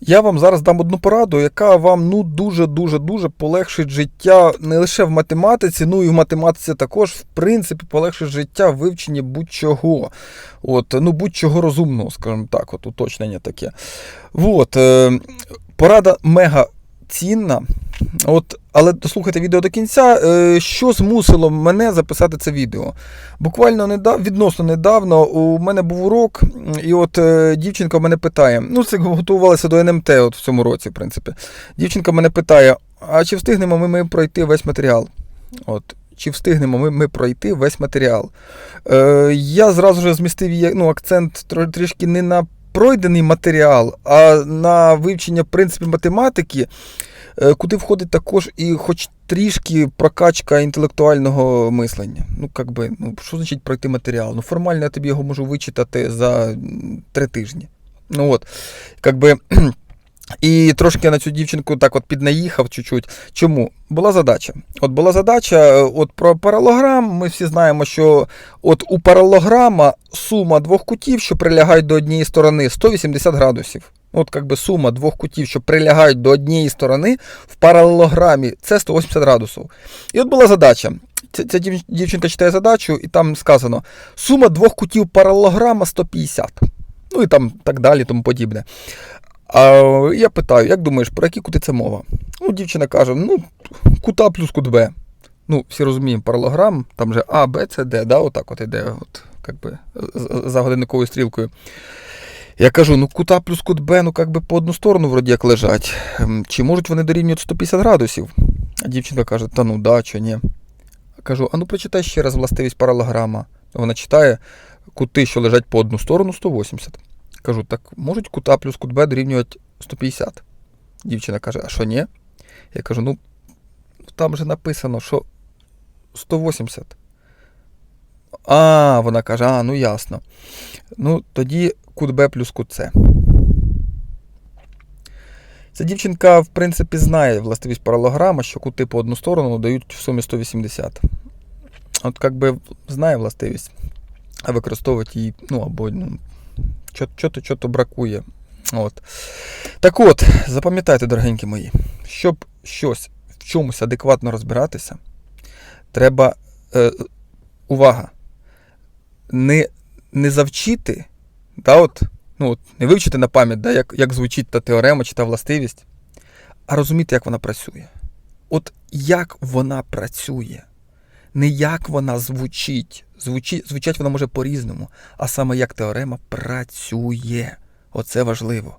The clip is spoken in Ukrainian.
Я вам зараз дам одну пораду, яка вам ну дуже-дуже дуже полегшить життя не лише в математиці, ну і в математиці також, в принципі, полегшить життя в вивченні будь-чого. От, ну, будь-чого розумного, скажімо так, от уточнення таке. От, е, порада мега цінна. От, але дослухайте відео до кінця. Е, що змусило мене записати це відео? Буквально недав, відносно недавно у мене був урок, і от е, дівчинка мене питає: ну, це готувалося до НМТ от в цьому році, в принципі. Дівчинка мене питає: а чи встигнемо ми, ми пройти весь матеріал? От. Чи встигнемо ми, ми пройти весь матеріал? Е, я зразу ж змістив ну, акцент трішки не на пройдений матеріал, а на вивчення принципів математики, е, куди входить також і хоч трішки прокачка інтелектуального мислення. Ну, як би, ну, що значить пройти матеріал? Ну, формально я тобі його можу вичитати за три тижні. Ну от, як би. І трошки я на цю дівчинку так от піднаїхав чуть-чуть. Чому? Була задача. От була задача, е, от про паралограм. Ми всі знаємо, що от у паралограма сума двох кутів, що прилягають до однієї сторони, 180 градусів. От би сума двох кутів, що прилягають до однієї сторони в паралелограмі, це 180 градусів. І от була задача. Ця, дівчинка читає задачу, і там сказано: сума двох кутів паралелограма 150. Ну і там так далі, тому подібне. А я питаю, як думаєш, про які кути це мова? Ну, дівчина каже: ну, кут А плюс кут Б. Ну, всі розуміємо, паралограм, там же А, Б, С, Д, да, отак от іде, от, як за годинниковою стрілкою. Я кажу, ну кут А плюс кут Б, ну як би по одну сторону вроді як лежать. Ем, Чи можуть вони дорівнювати 150 градусів? А дівчинка каже, та ну да, чи ні. Кажу, а ну прочитай ще раз властивість паралограма. Вона читає кути, що лежать по одну сторону, 180. Кажу, так можуть кут А плюс кут Б дорівнювати 150? Дівчина каже, а що ні? Я кажу, ну там же написано, що 180. А, вона каже, а, ну ясно. Ну, тоді кут Б плюс кут С. Ця дівчинка, в принципі, знає властивість паралограма, що кути по одну сторону дають в сумі 180. От як би знає властивість, а використовувати її, ну, або ну, що-то бракує. От. Так от, запам'ятайте, дорогенькі мої, щоб щось в чомусь адекватно розбиратися, треба е, увага. Не, не завчити, да, от, ну, от, не вивчити на пам'ять, да, як, як звучить та теорема чи та властивість, а розуміти, як вона працює. От як вона працює, не як вона звучить. Звучить, звучать вона може по-різному, а саме як теорема працює. Оце важливо.